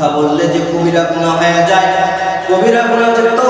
মিথ্যা বললে যে কবিরা গুণা হয়ে যায় কবিরা গুণা যে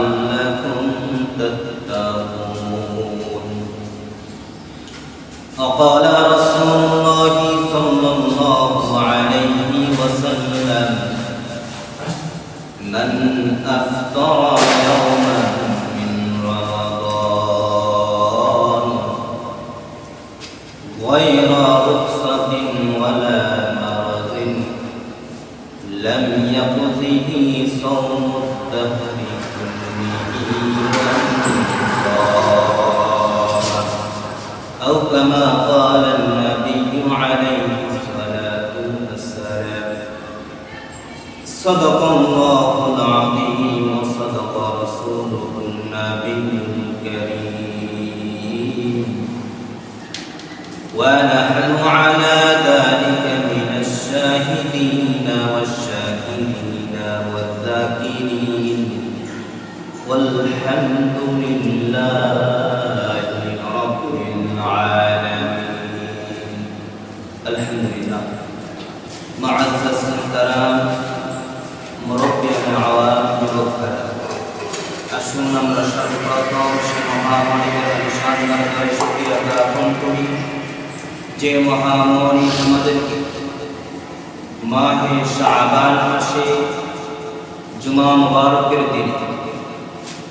كما قال النبي عليه الصلاة والسلام. صدق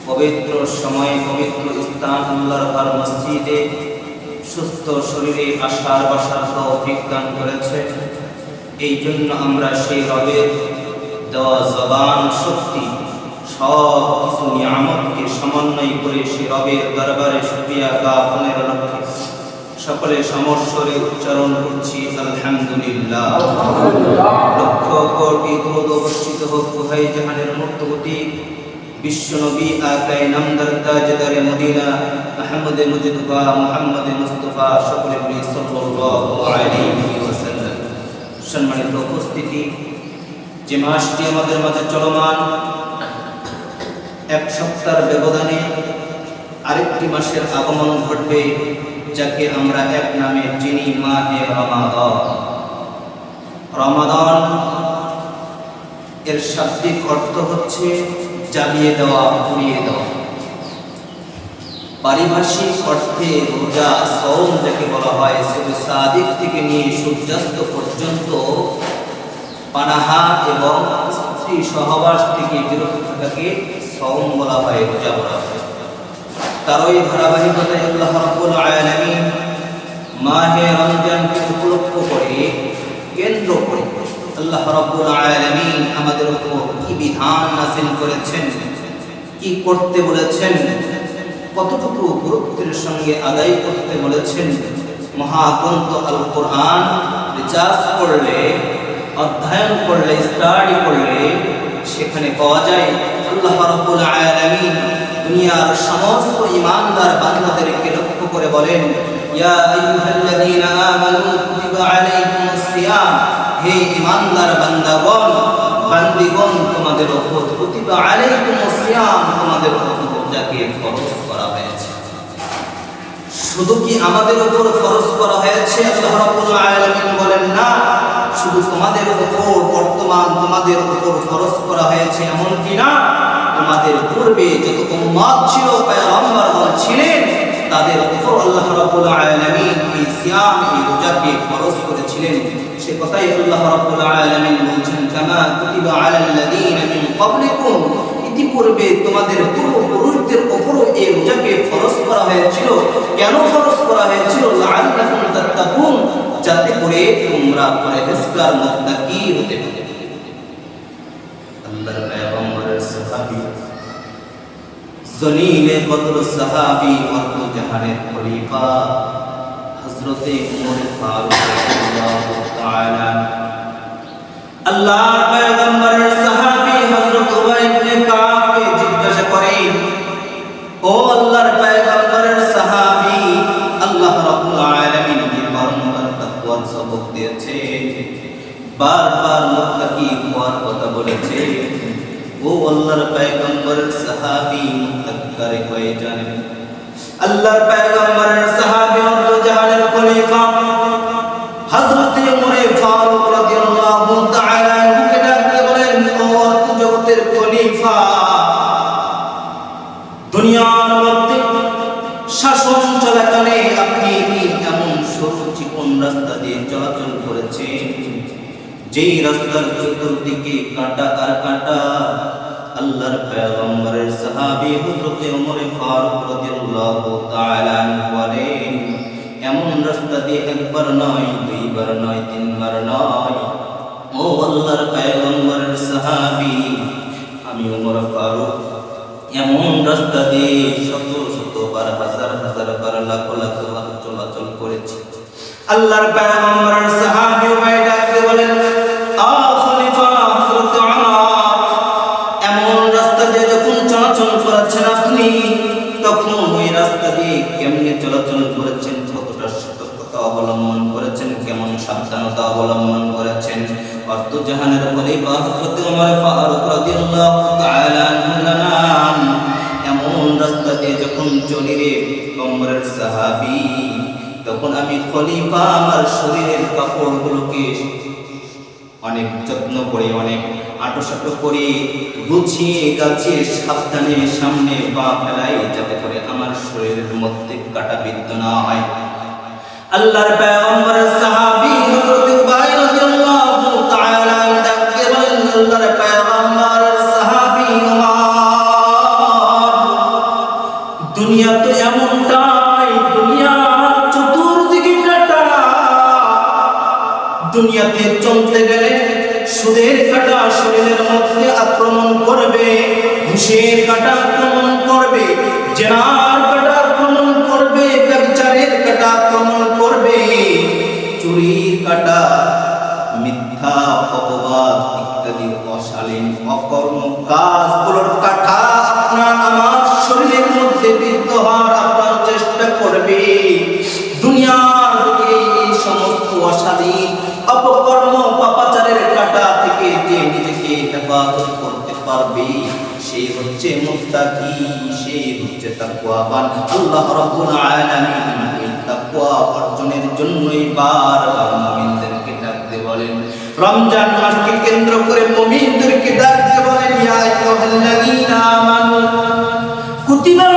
পবিত্র সময়ে পবিত্র স্থান মসজিদে সুস্থ শরীরে আশার বাসার তৌফিক দান করেছে। এই জন্য আমরা সেই রবের দেওয়া জবান শক্তি, সব কিছু নিয়ামতকে সমন্বয় করে সে রবের দরবারে শুক্রিয়া জ্ঞাপনের লক্ষ্যে সকলে সমস্বরে উচ্চারণ করছি, আলহামদুলিল্লাহ। লক্ষ কোটি দরুদ বর্ষিত হোক কোহাই জাহানের মুক্তগতি বিশ্বনবী আকাই নামদার তাজদারে মদিনা, আহমদ মুজিদুবা মুহাম্মদ মুস্তাফা, সকলে বলি সম্মানিত উপস্থিতি, যে মাসটি আমাদের মাঝে চলমান, এক সপ্তাহের ব্যবধানে আরেকটি মাসের আগমন ঘটবে। যাকে আমরা এক নামে চিনি মাহে রমাদান। রমাদান এর শাব্দিক অর্থ হচ্ছে জ্বালিয়ে দেওয়া, পুড়িয়ে দেওয়া। পারিভাষিক অর্থে রোজা সৌম যাকে বলা হয় শুধু সাদিক থেকে নিয়ে সূর্যাস্ত পর্যন্ত পানাহা এবং স্ত্রী সহবাস থেকে বিরত থাকাকে সৌম বলা হয়, রোজা বলা হয়। তারই ধারাবাহিকতায় আল্লাহ রাব্বুল আলামিন মাহে রমজানকে উপলক্ষ করে কেন্দ্র করে আল্লাহ রাব্বুল আলামিন আমাদের উপর কি বিধান নাযিল করেছেন, কি করতে বলেছেন, কতটুকু গুরুত্বের সঙ্গে আদায় করতে বলেছেন, মহাগ্রন্থ আল কোরআন রিচার্জ করলে, অধ্যয়ন করলে, স্টাডি করলে সেখানে পাওয়া যায় আল্লাহ রাব্বুল আলামিন দুনিয়ার সমস্ত ইমানদার বান্দাদেরকে লক্ষ্য করে বলেন, ইয়া আইয়ুহাল্লাযীনা আমানু কুতিবা আলাইকুমুস সিয়াম হে ইমানদার বান্দাগণ তোমাদের উপর কুতিবা আলাইকুমুস সিয়াম, তোমাদের উপর ফরজ করা হয়েছে। শুধু কি আমাদের উপর ফরজ করা হয়েছে? আল্লাহ রাব্বুল আলামিন বলেন, না, শুধু তোমাদের উপর বর্তমান তোমাদের উপর ফরজ করা হয়েছে এমন কি না, তোমাদের পূর্বে যত উম্মত ছিল পয়গম্বরগণ ছিলেন, তাদের উপর আল্লাহ রাব্বুল আলামিন এই সিয়াম, এই রোজাকে ফরজ করেছিলেন। সে কথাই আল্লাহ রাব্বুল আলামিন বলছেন, কামা কুতিবা আলাল লাযীনা মিন ক্বাবলিকুম। ইতিপূর্বে তোমাদের পূর্বপুরুষদের উপরও এই রোজাকে ফরজ করা হয়েছিল। কেন ফরজ করা হয়েছিল? লাআল্লাকুম তাত্তাকুন, যাতে করে তোমরা পরহেজগার মুত্তাকি হতে পারো। আল্লাহর জলিলে কদর সাহাবী অর্থ জাহানের খলিফা। হযরতে উমর ফারুক আল্লাহর পয়গম্বরের হযরত উবাই ইবনে জিজ্ঞাসা ও আল্লাহর পয়গম্বরের সাহাবী, আল্লাহ রাব্বুল আলামিন যে বারংবার তাকওয়ার সবক দিয়েছে বারবার মুত্তাকি হওয়ার কথা বলেছে ও আল্লাহর পয়গম্বরের সাহাবী কারে হয়ে জানেন আল্লাহর একবার নয়, দুইবার নয়, তিনবার নয়। ও আল্লাহর পায়গম্বর সাহাবী, আমি ওমর ফারুক, এমন রাস্তা দিয়ে শত শতবার, হাজার হাজার বার, লাখ লাখ চলাচল করেছি। আল্লাহর পয়গম্বরের সাহাবী জাহানের খলিফা হযরত ওমর ফারুক রাদিয়াল্লাহু তাআলা জানান এমন রাস্তা দিয়ে যখন চলি রে কমরের সাহাবী তখন আমি খলিফা আমার শরীরের কাপড়গুলোকে অনেক যত্ন করে, অনেক আটোসাটো করে গুছিয়ে গাছিয়ে সাবধানে সামনে পা ফেলাই যাতে করে আমার শরীরের মধ্যে কাটা বিদ্ধ না হয়। আল্লাহর সাহাবী হযরত আল্লাহর পয়গম্বরের সাহাবী উমর। দুনিয়া তো এমনটাই, দুনিয়া চতুর্দিকে কাটা। দুনিয়াতে চলতে গেলে সুদের কাটা, শরীরের মধ্যে আক্রমণ করবে, ঘুষের কাটা আক্রমণ করবে, জেনার কাটা আক্রমণ করবে, ব্যবচারের কাটা আক্রমণ করবে, চুরির অকর্ম কাজগুলোর কাটা আপনার আমার শরীরের মধ্যে বিদ্ধ হওয়ার আপনার চেষ্টা করবে। দুনিয়ার এই সমস্ত অশালীন অপকর্ম পাপাচারের কাটা থেকে যে নিজেকে হেফাজত করতে পারবে সেই হচ্ছে মুত্তাকি সেই হচ্ছে তাকওয়াবান। আল্লাহ রাব্বুল আলামিন এই তাকওয়া অর্জনের জন্যই বারবার বলেন রমজান মাসকে কেন্দ্র করে মুমিনদেরকে ডাকতে বলেন ইয়া আইয়ুহাল্লাযীনা আমানু কুতিবা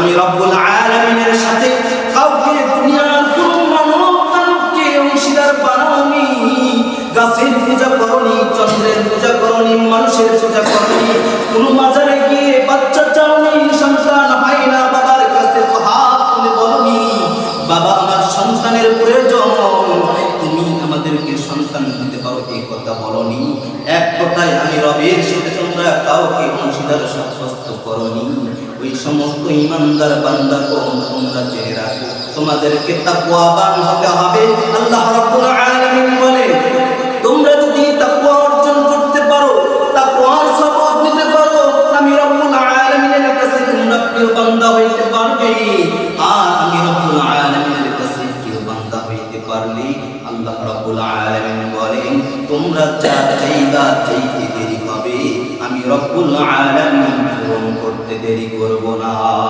আমি রব্বুল আলামিনের সাথে কাউকে দুনিয়ার কোন মানব মানবকে অংশীদার বানাওনি গাছের পূজা করনি, চন্দ্রের পূজা করনি, মানুষের পূজা করনি। কোন মাজারে গিয়ে বাচ্চা চাওনি, সন্তান হয় না বাবার কাছে হাত তুলে বলনি। বাবা আমার সন্তানের প্রয়োজন, তুমি আমাদেরকে সন্তান দিতে পারো এই কথা বলনি। এক কথায় আমি রবের সাথে তোমরা কাউকে অংশীদার ওই সমস্ত ইমানদার বান্দা তোমরা জেনে রাখো। তোমাদেরকে তাকওয়াবান হতে হবে। আল্লাহ রাব্বুল আলামিন বলেন তোমরা যদি তাকওয়া অর্জন করতে পারো, তাকওয়ার সবক নিতে পারো, আমি আলামিনের কাছে বান্দা হইতে পারবে। আর আমি আলামিনের কাছে বান্দা হইতে পারলে, আল্লাহ রাব্বুল আলামিন বলেন, তোমরা যা চাইবা চাইতে না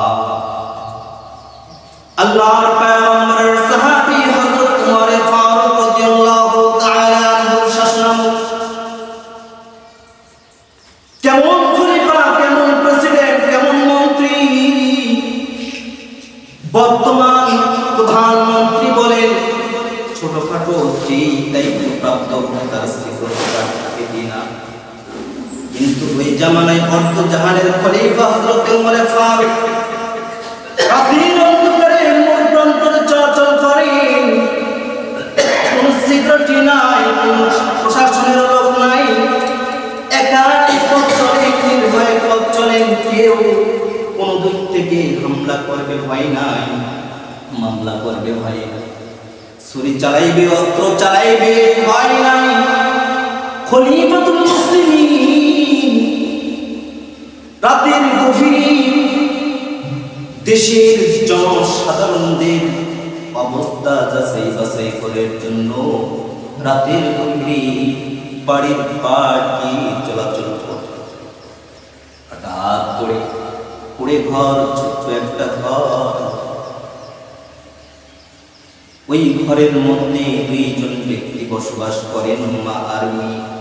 রাতের গভীরে দেশের জনসাধারণদের অবস্থা যাচাই বাছাই করার জন্য রাতের গভীরে বাড়ির পাড় চলাচল করত। হঠাৎ করে ঘর, ছোট্ট একটা ঘর। ওই ঘরের মধ্যে দুইজন ব্যক্তি বসবাস করেন মা আর মেয়ে।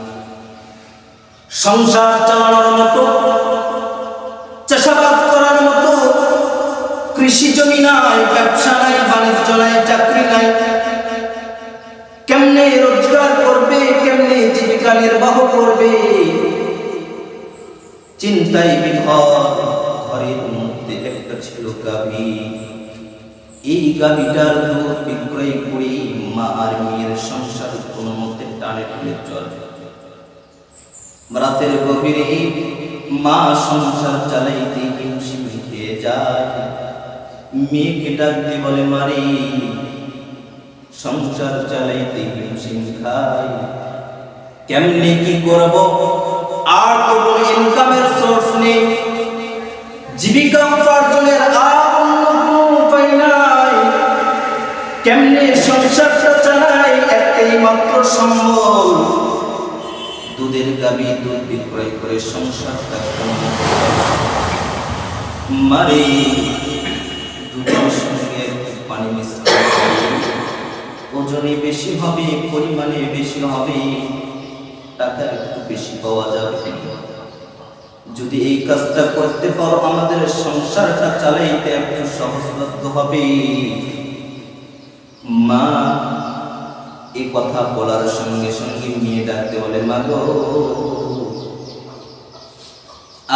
সংসার চালানোর মতো, চাষাবাদ করার মতো, কৃষি জমি নাই, ব্যবসা নাই, বাণিজ্য নাই, চাকরি নাই। কেমনে রোজগার করবে, কেমনে জীবিকা নির্বাহ করবে? চিন্তায় বিভর, ঘরের মধ্যে একটা ছিল গাভী। এই গাভীটার দুধ বিক্রয় করে মা আর মেয়ের সংসার কোনো মতে টানে টানে চলে রাতের গভীরে মা সংসার চালাইতে হিমশিম খেয়ে যায়। মেয়েকে ডাকতে বলে মারি সংসার চালাইতে হিমশিম খাই কেমনে কি করব? আর তো কোনো ইনকামের সোর্স নেই। জীবিকা উপার্জনের আর অন্য কোনো উপায় নাই। কেমনে সংসারটা চালাই? একটাই মাত্র সম্বল। দুধের গাবি দুধ বিক্রয় করে সংসারটা দুধের সঙ্গে পানি। ওজনে বেশি হবে, পরিমাণে বেশি হবে টাকা একটু বেশি পাওয়া যাবে যদি এই কাজটা করতে পারো, আমাদের সংসারটা চালাইতে একটু সহজলব্ধ হবে মা এই কথা বলার সঙ্গে সঙ্গে মেয়ে ডাকতে বলে, মা গো,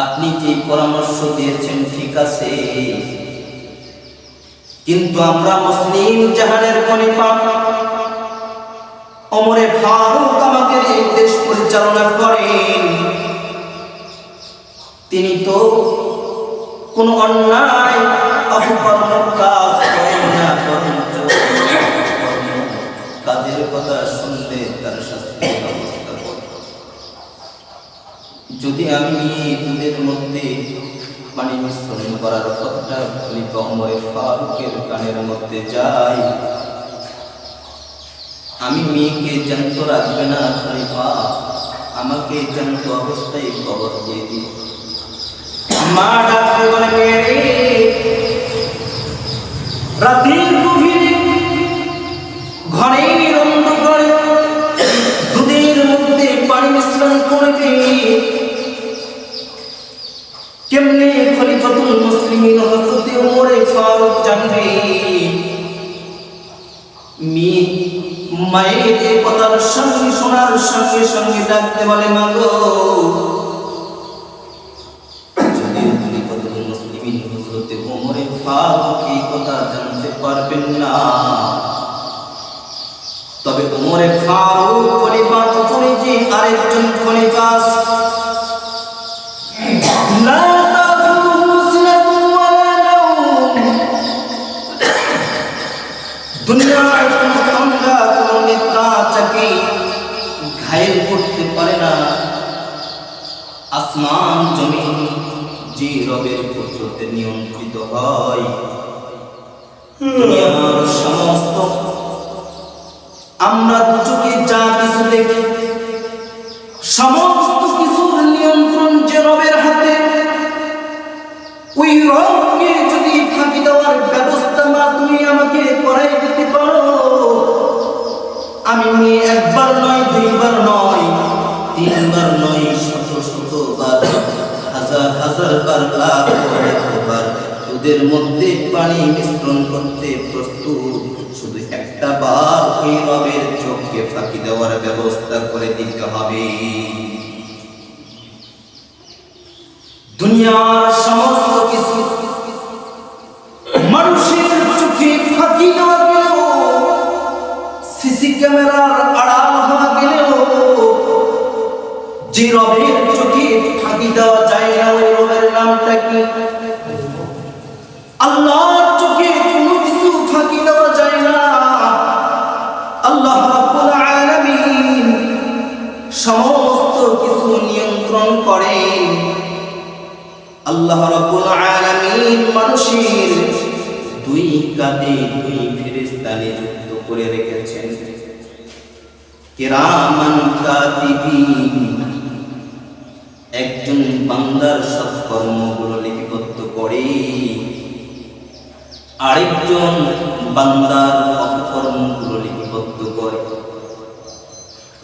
আপনি যে পরামর্শ দিয়েছেন ঠিক আছে, কিন্তু আমরা মুসলিম জাহানের খলিফা। অমরে ফারুক আমাদের এই দেশ পরিচালনা করেন। তিনি তো কোন অন্যায়, অপকর্ম কাজ করেন না বরঞ্চ কাজের কথা শুনলে তার শাস্তির ব্যবস্থা করেন। যদি আমি দুধের মধ্যে পানি মিশ্রণ করার কথাটা খলিফা ওমরে ফারুকের কানের মধ্যে যাই, আমি মেয়েকে জ্যান্ত রাখবে না খলিফা, আমাকে জ্যান্ত অবস্থায় খবর দিয়ে দিই মা ডাকতে বলে মেয়ে রাতের গভীরে ঘরের অন্ধকারে দুধের মধ্যে পানি মিশ্রণ করবে কেমনে খলিফাতুল মুসলিমিন হযরত ওমরে ফারুক জানবে? মি, মায়ের এই কথার সঙ্গে, শোনার সঙ্গে সঙ্গে ডাকতে বলে মাগো যদিও খলিফাতুল মুসলিমিন হযরত ওমরে ফারুক এই কথা জানতে পারবেন না, তবে ওমরে ফারুক খলিফার উপরে যে আরেকজন নিয়ন্ত্রিত হয়। আমরা দুচোখে যা কিছু দেখি, সমস্ত কিছুর নিয়ন্ত্রণ যে রবের হাতে, ওই রবকে যদি ফাঁকি দেওয়ার ব্যবস্থা মা তুমি আমাকে করাই দিতে পারো, আমি নিয়ে একবার নয়, দুইবার নয়, তিনবার নয়, শত শত বার হাজার হাজার বার লাখ তোদের মধ্যে পানি মিশ্রণ করতে প্রস্তুত। শুধু একটা বার ওই রবের চোখকে ফাঁকি দেওয়ার ব্যবস্থা করে দিতে হবে। দুনিয়ার সমস্ত কিছু মানুষের চোখে ফাঁকি দেওয়া গেলেও সিসি ক্যামেরার আড়াল হওয়া গেলেও, যে রবের চোখে ফাঁকি দেওয়া যায় না, ওই রবের নামটা কি? আল্লাহর চোখে কোনো কিছু ফাঁকি দেওয়া যায় না। আল্লাহ সমস্ত কিছু নিয়ন্ত্রণ করেন। আল্লাহ রাব্বুল আলামিন মানুষের দুই কাঁধে দুই ফেরেশতা নিযুক্ত করে রেখেছেন। কিরামান কাতিবিন, একজন বান্দার সৎকর্মগুলো লিপিবদ্ধ করে। আরেকজন বান্দার অপকর্মগুলো লিপিবদ্ধ করে।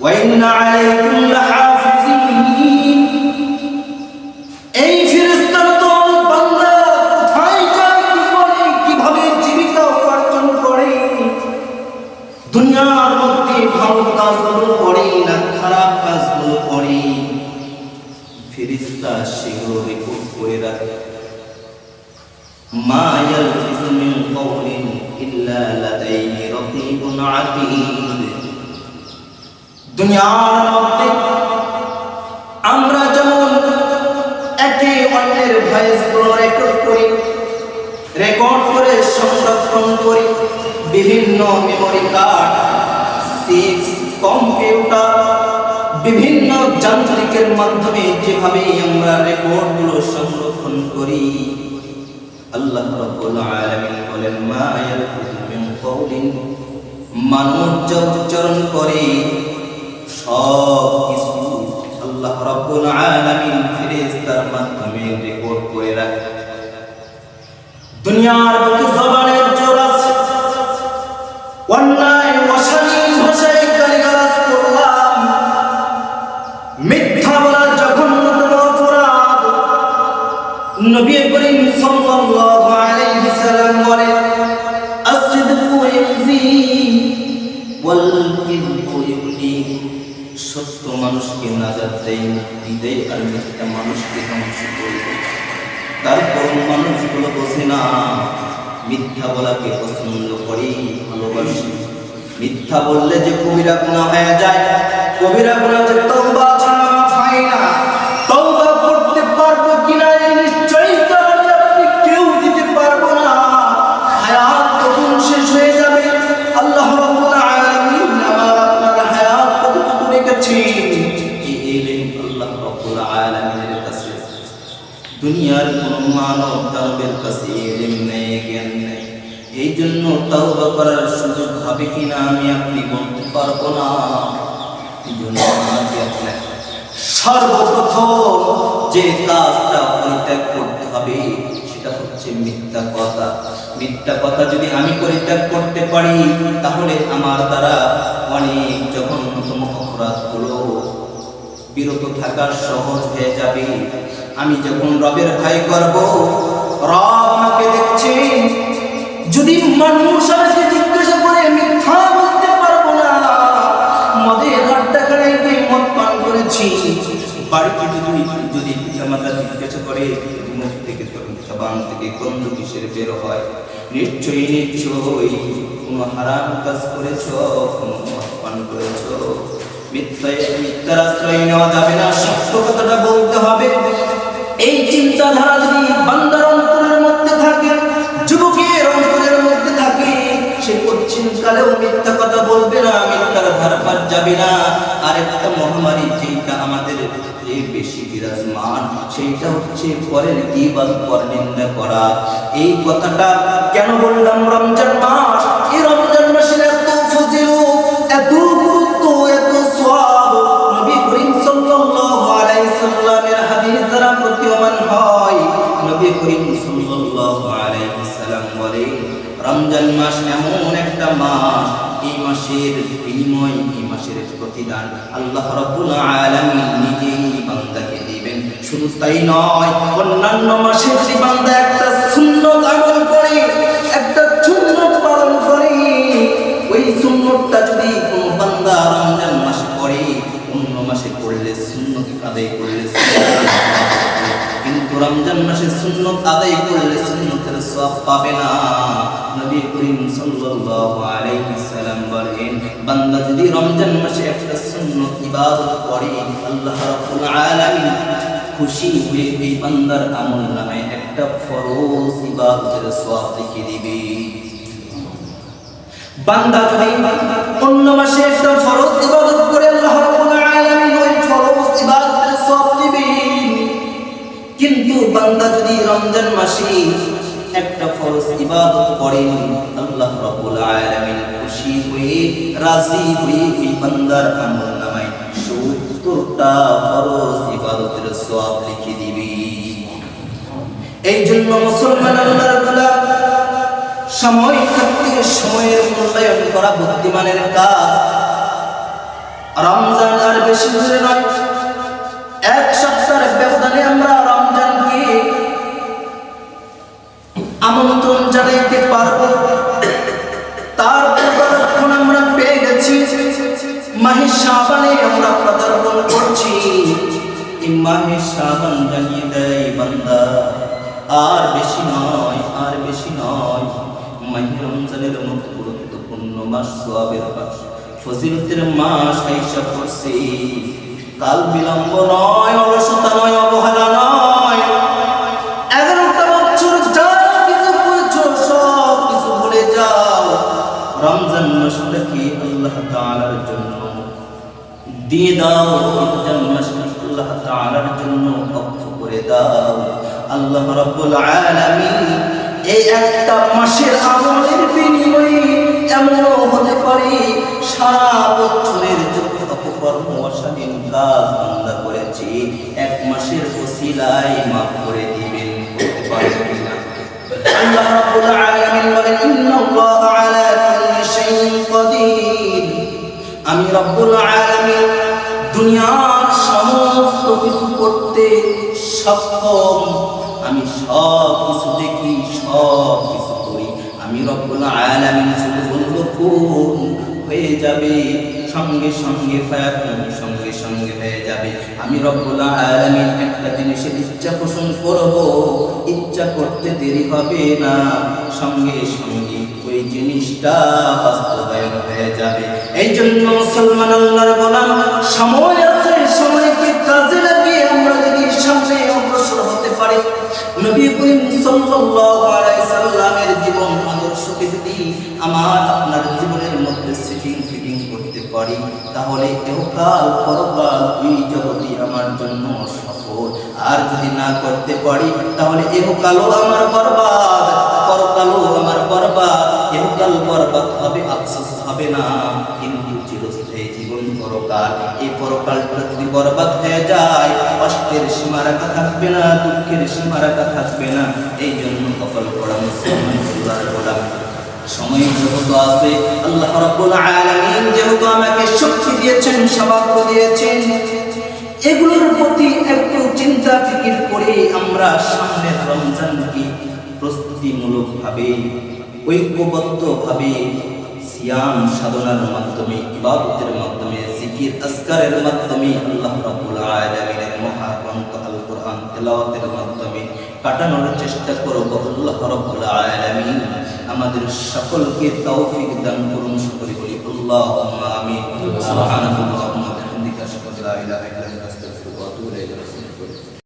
ওয়াইন্না আলাইকুম লাহাফিজিন দুনিয়ার মধ্যে আমরা যেমন একে অন্যের ভয়েসগুলো রেকর্ড করি রেকর্ড করে সংরক্ষণ করি, বিভিন্ন মেমোরি কার্ড সিক্স কম্পিউটার বিভিন্ন যান্ত্রিকের মাধ্যমে যেভাবে আমরা রেকর্ডগুলো সংরক্ষণ করি, আল্লাহ রাব্বুল আলামিন বলেন, মা ইয়ালফিজু মিন মানুষ যা উচ্চারণ করে সব কিছু আল্লাহ রাব্বুল আলামিন ফেরেশতার মাধ্যমে রেকর্ড করে রাখে। দুনিয়ার বুকে জবানের জোর আছে। দেয় মুক্তি আর মিথ্যা মানুষকে ধ্বংস করবে তারপর মানুষগুলো বসে না মিথ্যা বলাকে পছন্দ করি, ভালোবাসি। মিথ্যা বললে যে কবিরা গুণা হয়ে যায়, কবিরা গুণা যে তওবা ছাড়া হয় না। তাওবা করার সুযোগ হবে কিনা আমি আপনি বলতে পারব না। সর্বপ্রথম যে কাজটা পরিত্যাগ করতে হবে, সেটা হচ্ছে মিথ্যা কথা। মিথ্যা কথা যদি আমি পরিত্যাগ করতে পারি, তাহলে আমার দ্বারা অনেক জঘন্যতম অপরাধগুলো বিরত থাকা সহজ হয়ে যাবে। আমি যখন রবের ভয় করব রব আমাকে দেখছে যদি মানুষ আমাকে জিজ্ঞাসা করে, মিথ্যা বলতে পারব না। মদের মদ পান যদি জিজ্ঞাসা করে থেকে থেকে গন্ধ কিসের বের হয়? নিশ্চয়ই নিশ্চয়ই। কোনো হারাম কাজ করেছ? কোনো মদ পান করেছ? মিথ্যায়, মিথ্যার আশ্রয় নেওয়া যাবে না। সত্য কথাটা বলতে হবে। এই চিন্তাধারা যদি বান্দার পশ্চিম কালেও মিথ্যা কথা বলবে না, মিথ্যার ভারপার যাবে না। আর একটা মহামারী যেটা আমাদের বেশি বিরাজমান, সেইটা হচ্ছে পরের গীবাদ পর নিন্দা করা। এই কথাটা কেন বললাম রমজান মাস? এই রমজান মাসের এত ফজিল এত প্রতিদান আল্লাহ রাব্বুল আলামিন নিজেই বান্দাকে দিবেন। শুধু তাই নয়, অন্যান্য মাসে যদি বান্দা একটা সুন্নত আমল করে, একটা সুন্নত পালন করে, ওই সুন্নতটা যদি কোনো বান্দা রমজান মাসে পড়ে অন্য মাসে পড়লে সুন্নত আদায় করলে কিন্তু রমজান মাসে সুন্নত আদায় করলে সুন্নতের সওয়াব পাবে না। নবী করিম সাল্লাল্লাহু আলাইহি সাল্লাম বলেন, বান্দা যদি রমজান মাসে কিন্তু বান্দা যদি রমজান মাসে একটা ফরজ ইবাদত করেন আল্লাহ রাব্বুল আলামিন রাজি হয়ে বান্দার আমল বুদ্ধিমানের কাজ। রমজান আর বেশি দূরে নয়, এক সপ্তাহের ব্যবধানে আমরা রমজানকে আমন্ত্রণ জানাইতে মাহে শাবান জানিয়ে দেয় বান্দা। আর বেশি নয়, আর বেশি নয়। মাহে রমজানের মতো গুরুত্বপূর্ণ মাস সোয়াবের মাস। ফজিলতের মাস আইসা করছে কাল বিলম্ব নয়, অলসতা নয়, অবহেলা নয়। এগারোটা বছর যা কিছু সব কিছু ভুলে যাও। রমজান মাসটা আল্লাহ জন্য দিয়ে দাও, রমজান আল্লাহ তাআলার জন্য অক্ষ করে দাও। আল্লাহ রাব্বুল আলামিন এই একটা মাসের আমলের বিনিময়ে এমনও হতে পারে, সারা বছরের যত অপকর্ম অশালীন কাজ বান্দা করেছি। এক মাসের ওসিলায় মাফ করে দিবেন আল্লাহ রাব্বুল আলামিন বলেন ইন্নাল্লাহ আলা কুল্লি শাইইন কাদির। আমি রব্বুল আলামিন দুনিয়ার সমস্ত কিছু করতে সক্ষম। আমি সব কিছু দেখি, সব কিছু করি। আমি রব্বুল আলামিন শুধু বলব কোন হয়ে যাবে, সঙ্গে সঙ্গে সঙ্গে সঙ্গে হয়ে যাবে। আমি রব্বুল আলামিন একটা জিনিসের ইচ্ছা পোষণ করব। ইচ্ছা করতে দেরি হবে না। সঙ্গে সঙ্গে ওই জিনিসটা বাস্তবায়ন হয়ে যাবে। এই জন্য মুসলমান আল্লাহর গোলাম, সময় আছে সময়কে কাজে লাগিয়ে আমরা যদি সামনে অগ্রসর হতে পারি, নবী করিম সাল্লাল্লাহু আলাইহি সাল্লামের জীবন আদর্শকে যদি আমার আপনার জীবনের মধ্যে সেটিং ফিটিং করতে পারি, তাহলে এহকাল পরকাল দুই জগতই আমার জন্য সফল। আর যদি না করতে পারি, তাহলে এহকালও আমার বরবাদ, পরকালও আমার বরবাদ, এহকাল বরবাদ হবে, আফসোস হবে না, কিন্তু চিরস্থায়ী এই পরকালটা যদি বরবাদ হয়ে যায়, কষ্টের থাকবে না, দুঃখের থাকবে না। এই জন্য পড়া মুসলমান সময় যেহেতু আছে, আল্লাহ রাব্বুল আলামিন যেহেতু আমাকে শক্তি দিয়েছেন সৌভাগ্য দিয়েছেন, এগুলোর প্রতি একটু চিন্তা ফিকির করে আমরা সামনের রমজানকে প্রস্তুতিমূলকভাবে, ঐক্যবদ্ধভাবে সিয়াম সাধনার মাধ্যমে, ইবাদতের মাধ্যমে জিকির আসকারের মাধ্যমে আল্লাহ রাব্বুল আলামিনের মহাগ্রন্থ আল কোরআন তেলাওয়াতের মাধ্যমে কাটানোর চেষ্টা করব আল্লাহ রাব্বুল আলামিন। আমাদের সকলকে তৌফিক দান করুন, সকলে বলি আল্লাহুম্মা আমিন। সুবহানাল্লাহ।